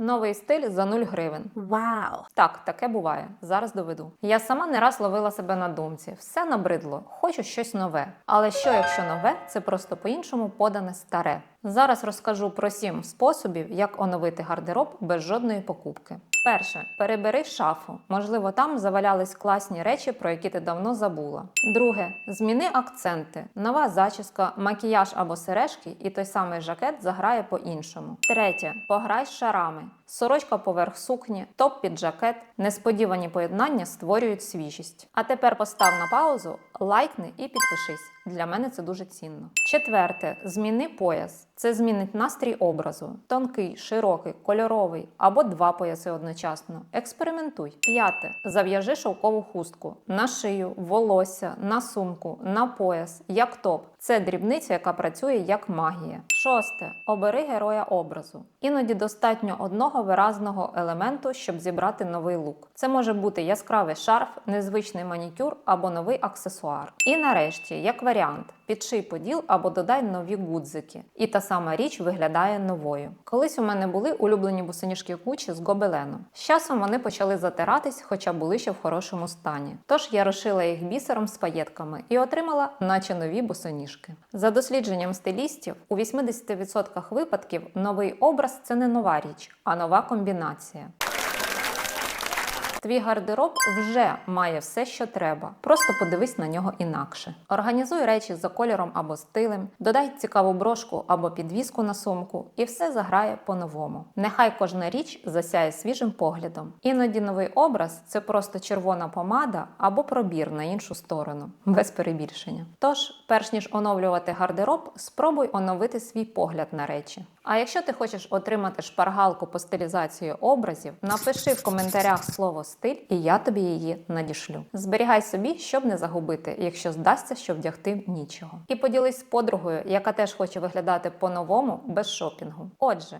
Новий стиль за 0 гривень. Вау! Так, таке буває. Зараз доведу. Я сама не раз ловила себе на думці. Все набридло, хочу щось нове. Але що, якщо нове, це просто по-іншому подане старе. Зараз розкажу про сім способів, як оновити гардероб без жодної покупки. Перше, перебери шафу. Можливо, там завалялись класні речі, про які ти давно забула. Друге, зміни акценти. Нова зачіска, макіяж або сережки, і той самий жакет заграє по-іншому. Третє, пограй з шарами. Сорочка поверх сукні, топ під жакет. Несподівані поєднання створюють свіжість. А тепер постав на паузу, лайкни і підпишись. Для мене це дуже цінно. Четверте, зміни пояс. Це змінить настрій образу. Тонкий, широкий, кольоровий або два пояси одночасно. Експериментуй. П'яте. Зав'яжи шовкову хустку на шию, волосся, на сумку, на пояс, як топ. Це дрібниця, яка працює як магія. Шосте. Обери героя образу. Іноді достатньо одного виразного елементу, щоб зібрати новий лук. Це може бути яскравий шарф, незвичний манікюр або новий аксесуар. І нарешті, як варіант, підший поділ або додай нові гудзики. І та сама річ виглядає новою. Колись у мене були улюблені босоніжки кучі з гобелену. З часом вони почали затиратись, хоча були ще в хорошому стані. Тож я розшила їх бісером з паєтками і отримала, наче нові босоніжки. За дослідженням стилістів, у 80% випадків новий образ це не нова річ, а нова комбінація. Твій гардероб вже має все, що треба. Просто подивись на нього інакше. Організуй речі за кольором або стилем, додай цікаву брошку або підвіску на сумку, і все заграє по-новому. Нехай кожна річ засяє свіжим поглядом. Іноді новий образ це просто червона помада або пробір на іншу сторону, без перебільшення. Тож, перш ніж оновлювати гардероб, спробуй оновити свій погляд на речі. А якщо ти хочеш отримати шпаргалку по стилізації образів, напиши в коментарях слово стиль, і я тобі її надішлю. Зберігай собі, щоб не загубити, якщо здасться, що вдягти нічого. І поділись з подругою, яка теж хоче виглядати по-новому без шопінгу. Отже,